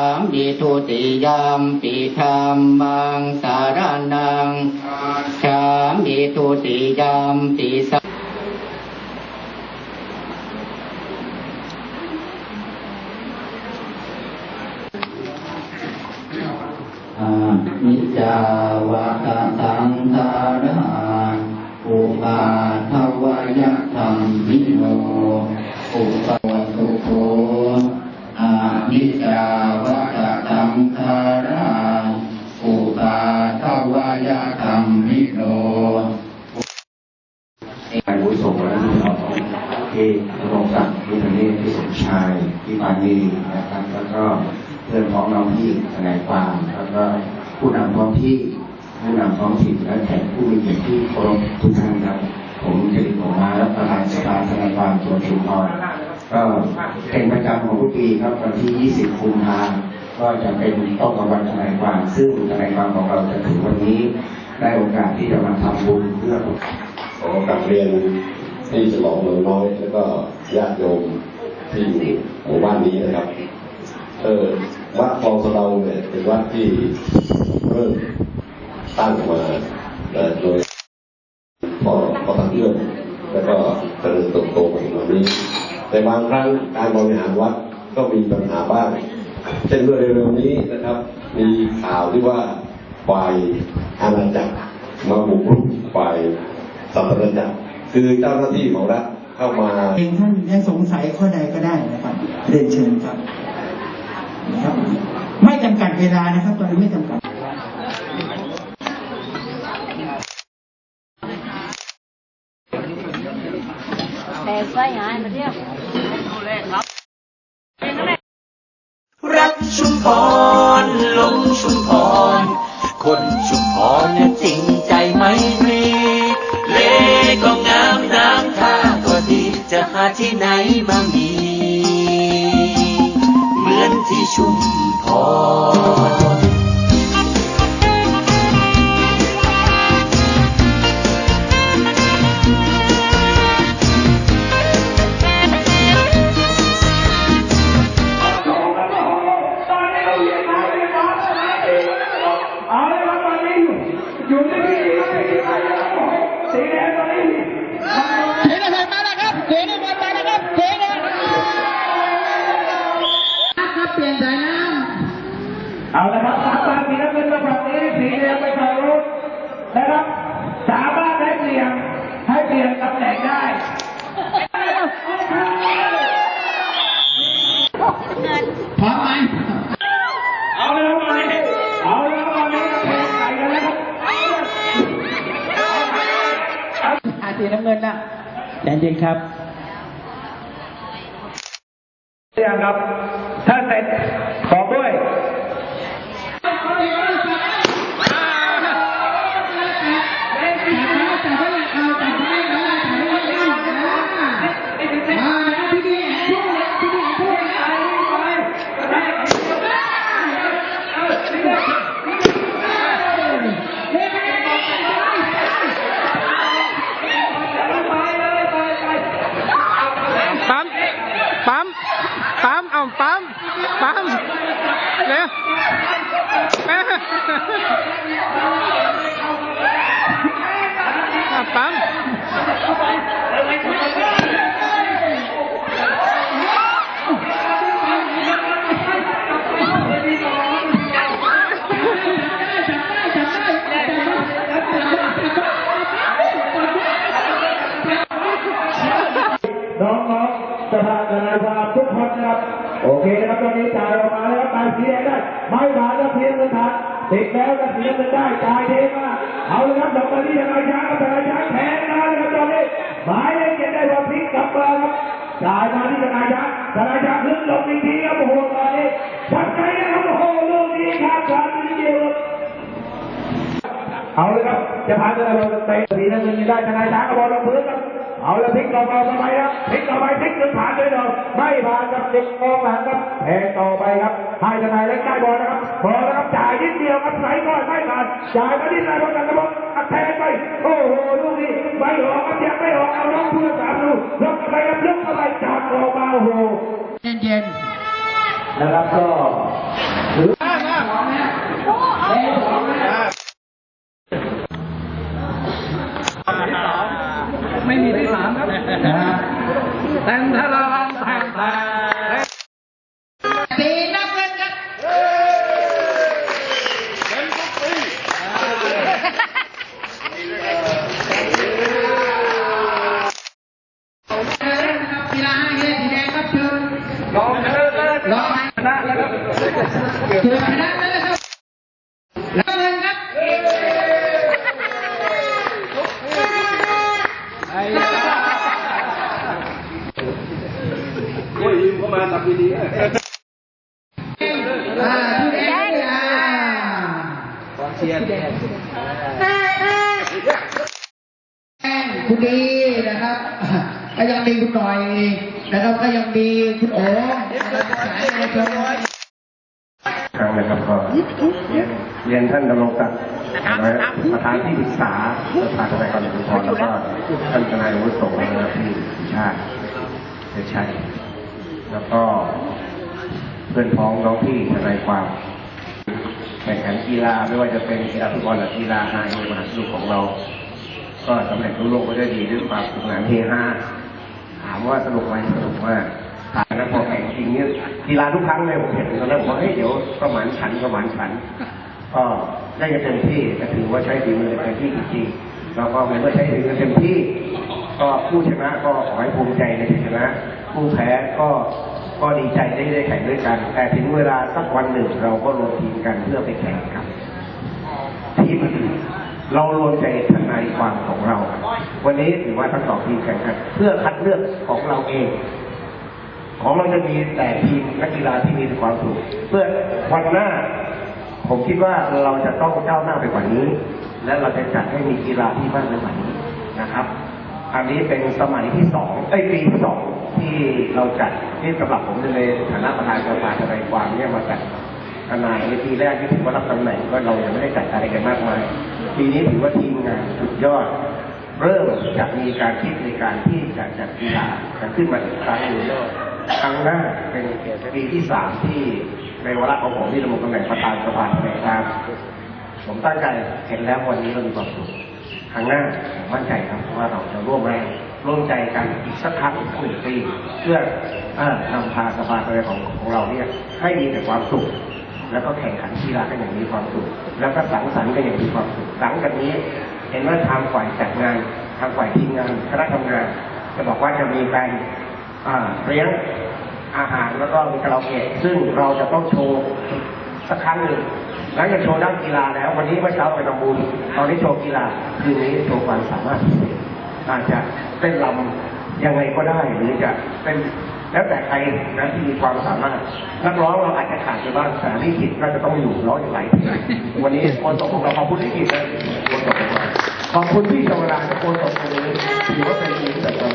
สามปิทุติยามปิธรรมังสารนังสามปิทุติยามปิสังอานิจจาวะตะสังขารอุปาท มิจจาวะตะสังขาราอุปาทวายธรรมมิโนอาวุโสและรุ่นน้องที่นรงศักดิ์ที่ธเนศที่สมชายที่ปานีนะครับแล้วก็เพื่อนพ้องน้องพี่ทนายความแล้วก็ผู้นำท้องที่ผู้นำท้องถิ่นและแขกผู้มีเกียรติที่เคารพทุกท่านครับผมจริญผมมาและประธานสภาทนายความจังหวัดชุมพร ก็เป็นประจำของทุกปีครับวันที่ 20 กุมภาก็จะเป็นต๊ะกับวันทนายความซึ่งทนายความของเราจะถึงวันนี้ได้โอกาสที่จะมาทำบุญเพื่อขอกลับเรียนที่ฉลองเมืองน้อย แล้วก็ญาติโยมที่อยู่หมู่บ้านนี้นะครับ เออวัดคลองสะเดาเนี่ยเป็นวัดที่เริ่มตั้งมาโดยพ่อพ่อตักเอื้อมแล้วก็เจริญเติบโตมาถึงวันนี้ แต่บางครั้งการบริหารวัดก็มีปัญหาบ้าง เช่นเมื่อเร็วๆนี้นะครับ มีข่าวที่ว่าฝ่ายอาณาจักรมาบุกรุกฝ่ายสัมพันธจักรคือเจ้าหน้าที่ของรัฐเข้ามาเองท่านยังสงสัยข้อใดก็ได้นะครับเรียนเชิญครับนะครับ ไม่จำกัดเวลานะครับตอนนี้ไม่จำกัดแต่ไส้หายมาเที่ยว รักชุมพรหลงชุมพร คนชุมพรเนี่ยจริงใจไม่ตรีเลก็งามน้ำท่าก็ดีจะหาที่ไหนมามี เหมือนที่ชุมพร เสียงอะไรมาแล้วครับเสียงอะไรครับเปลี่ยนสายน้ำเอาละครับสามบาทสีน้ำเงินมาฝั่งนี้สีแดงไปฝั่งนู้นนะครับสามารถให้เปลี่ยนให้เปลี่ยนตำแหน่งได้พร้อมไหมเอาเลยครับตอนนี้เอาเลยครับตอนนี้เพลงใส่กันแล้วครับอาสีน้ำเงินนะใจเย็นครับเรียงครับ ถ้าเปั๊มน้องๆสภาทนายควาทุกคนนะครับ โอเคนะครับตอนนี้จ่ายออกมาแล้วครับตายสีแดงได้ไม่ผ่านก็เพียงเงินทันติดแล้วก็สีน้ำเงินได้จ่ายเทมาเอาเลยครับดอกมะลิทนายช้างกับทนายช้างแทงกันนะครับตอนนี้หมายเลขเจ็ดได้บอลพลิกกลับมาครับจ่ายมาที่ทนายช้างทนายช้างขึ้นลงอีๆครับโอ้โหตอนนี้ชัดใจนะครับโอ้โหลูกนี้ครับการนี้เดียวเอาเลยครับจะพาจะเราเตะสีน้ำเงินได้ทนายช้างกับบอลลงพื้นครับ เอาละพลิกต่อไปทำไมครับพลิกต่อไปพลิกจนผ่านเลยเนาะไม่ผ่านกับเด็กกองหลังครับแทงต่อไปครับให้ทนายเล็กได้บอลนะครับพอแล้วครับจ่ายนิดเดียวครับใส่ก้อยไม่ผ่านจ่ายมาที่นายบอลกันกระบอกอัดแทงไปโอ้โหลูกนี้ไม่ออกครับยังไม่ออกเอาน้องผู้รักษาดูยกเข้าไปครับยกเข้าไปจอดออกมาโอ้โหเย็นนะครับก็ไม่มีที่สามครับแต่งทารารังแเชียร์แดงคุณดีนะครับ ก็ยังมีคุณหน่อยนะครับก็ยังมีคุณโอ๋สายเอชนครั้งนะครับก็เรียนเรียนท่านดำรงศักดิ์ประธานที่ปรึกษาประธานทนายความสุนทรแล้วก็ท่านทนายวุโสนะครับที่ชาติเดชชัยแล้วก็เพื่อนพ้องน้องพี่ทนายความ แข่งขันกีฬาไม่ว่าจะเป็นกีฬาฟุตบอลหรือกีฬาไฮเอมหาสนุกของเรา ก็สำเร็จรุ่งโรจน์ไปได้ดีด้วยความสนุกสนานเฮฮาถามว่าสนุกไหมสนุกมากถามนะพอแข่งจริงเนี่ยกีฬาทุกครั้งเลยผมเห็นตอนแรกผมว่าเฮ้ยเดี๋ยวประมาณฉันประมาณฉันก็ได้เต็มที่ก็ถือว่าใช้ฝีมือเต็มที่จริงๆแล้วก็เมื่อใช้ฝีมือเต็มที่ ก็ผู้ชนะก็ขอให้ภูมิใจในชัยชนะ ผู้แพ้ก็ ก็ดีใจได้ได้แข่งด้วยกัน แต่ถึงเวลาสักวันหนึ่งเราก็รวมทีมกันเพื่อไปแข่งครับทีมอื่นเรารวมใจทนายความของเรา วันนี้ถือว่าทั้งสองทีมแข่งกัน เพื่อคัดเลือกของเราเอง ของเราจะมีแต่ทีมนักกีฬาที่มีความสุขเพื่อวันหน้า ผมคิดว่าเราจะต้องก้าวหน้าไปกว่านี้ และเราจะจัดให้มีกีฬาที่มากไปกว่านี้นะครับ อันนี้เป็นสมัยที่สองไอ้ปีที่สอง ที่เราจัดที่สำหรับผมในฐานะประธานสภาทนายความเนี่ยมาจัดทนายในปีแรกที่ถือว่ารับตำแหน่งก็เรายังไม่ได้จัดอะไรกันมากมายปีนี้ถือว่าทีมงานสุดยอด เริ่มจะมีการคิดในการที่จะจัดกีฬากันขึ้นมาอีกครั้งหนึ่งครั้งหน้าเป็นปีที่สามที่ในวาระของผมที่ดำรงตำแหน่งประธานสภาทนายความผมตั้งใจเห็นแล้ววันนี้เรามีความสุขครั้งหน้าผมมั่นใจครับว่าเราจะร่วมแรง ร่วมใจกันอีกสักครั้งหนึ่งปีเพื่อนำพาสภาทนายของของเราเนี่ยให้มีแต่ความสุข แล้วก็แข่งขันกีฬากันอย่างมีความสุข แล้วก็สังสรรค์กันอย่างมีความสุขหลังจากนี้ เห็นว่าทางฝ่ายจัดงานทางฝ่ายทีมงานคณะทำงาน จะบอกว่าจะมีการเลี้ยงอาหารแล้วก็มีคาราโอเกะซึ่งเราจะต้องโชว์สักครั้งหนึ่งหลังจากโชว์ด้านกีฬาแล้ว วันนี้เมื่อเช้าไปทำบุญตอนนี้โชว์กีฬาคืนนี้โชว์ความสามารถพิเศษอาจจะ เต้นลำยังไงก็ได้หรือจะเป็นแล้วแต่ใครนะที่มีความสามารถนักร้องเราอาจจะขาดไปบ้างแต่ลิขิตน่าจะต้องอยู่ร้องอย่างไรวันนี้คนตกของเราขอบคุณลิขิตนะคนตกของเราขอบคุณพี่ชวราและคนตกตรงนี้ถือว่าเป็น